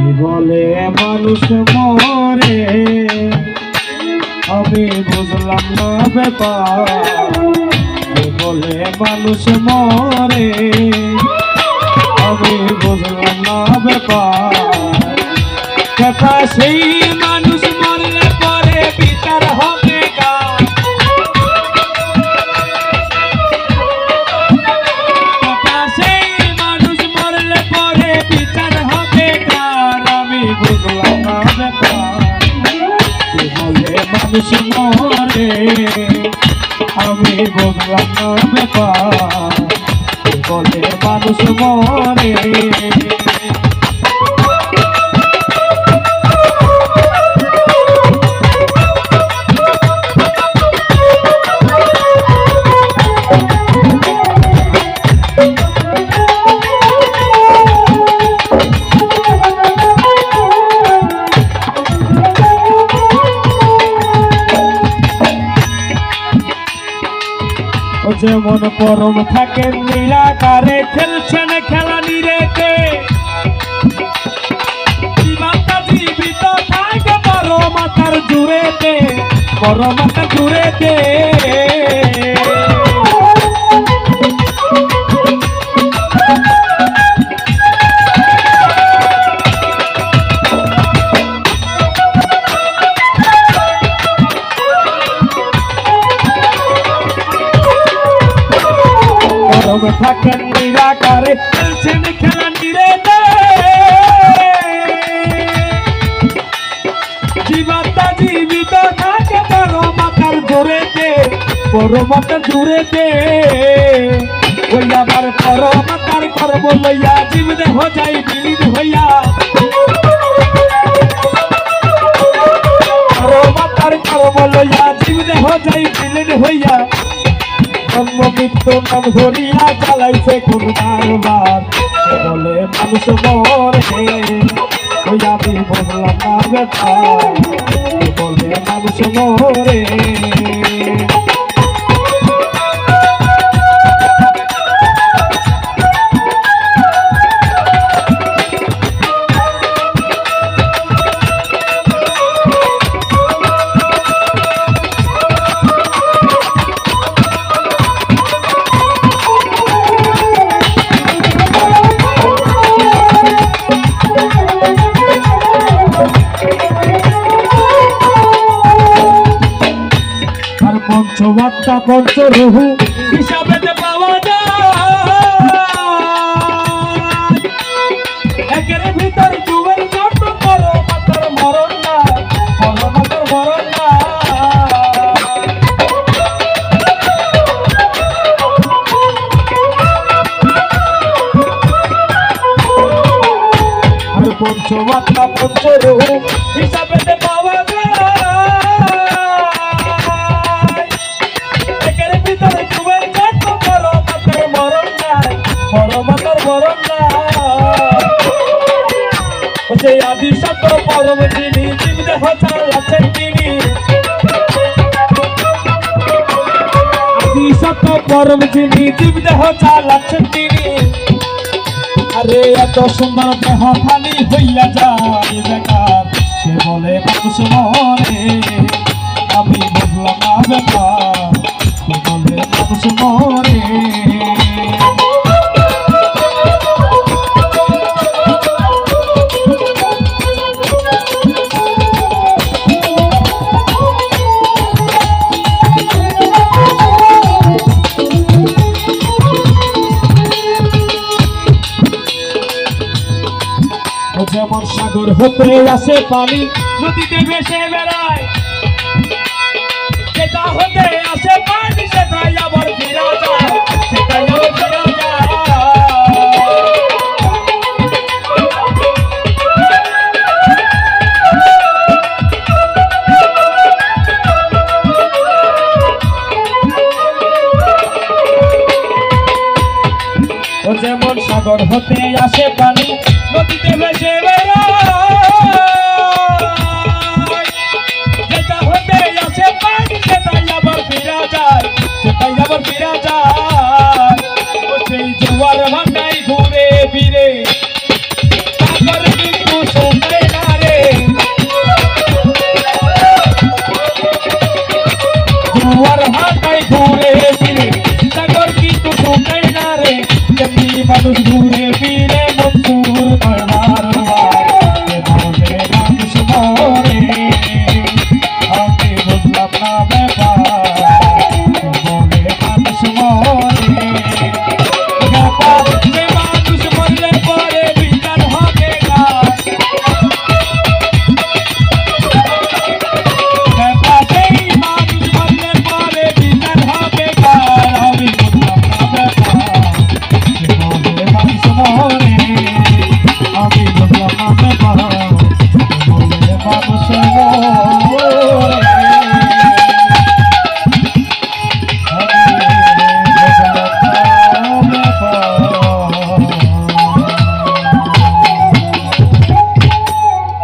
কি বলে মানুষ মরে? আমি বুঝলাম না ব্যাপার। কি বলে মানুষ মরে? আমি বুঝলাম না ব্যাপার। কথা সেই মানুষ মরে আমি বললাম না ব্যাপার। বলে মানুষ মরে। যেমন পরম থাকেন নীলাকারে খেলছেন খেলা নিরেতে জীবিত থাকে বড় মাথার জুড়েতে বড় জুড়েতে। থাকেন নিরাকারে খেলছেন খেলা নিরেতে জীবাত্মা জীবিত থাকে বড় মাথার জোরেতে বড় মাথার জুড়েতে ওই আবার বড় মাথার কর্ম লইয়া জীব দেহ যাই বিলীন হইয়া। বড় মাথার কর্ম লইয়া জীব দেহ যাই বিলীন হইয়া। জন্ম নাম ধরিয়া চালাইছে কোন বারবার বলে, মানুষ মরে, ওই আমি বললাম না ব্যথা বলে, মানুষ মরে আর পঞ্চমাত্মা পঞ্চ রুহু হিসাবে পাওয়া যায়। একের ভিতর দুয়ের জন্য বড় মাতার মরণ না বড় মাতার মরণ না আর পঞ্চমাত্মা পঞ্চ রুহু হিসাবে পাওয়া যায় সত্য পরম যিনি জীব দেহ চালাচ্ছেন তিনি। আদি সত্য পরম যিনি জীব দেহ চালাচ্ছেন তিনি। আরে এত সুন্দর দেহ খালি হইয়া যায়। সাগর হতে আসে পানি, নদীতে ভেসে বেড়ায়। সেটা হতে আসে পানি, সেটাই আবার ফিরা যায় যেমন সাগর হতে আসে পানি নদীতে ভেসে যেটা হতে আসে পানি সেটাই আবার ফিরা যায়, সেটাই আবার ফিরা যায়। ও সেই জোয়ার ভান্ডাই ঘুরে ফিরে, তারপরে কিন্তু শুনবে না মানুষ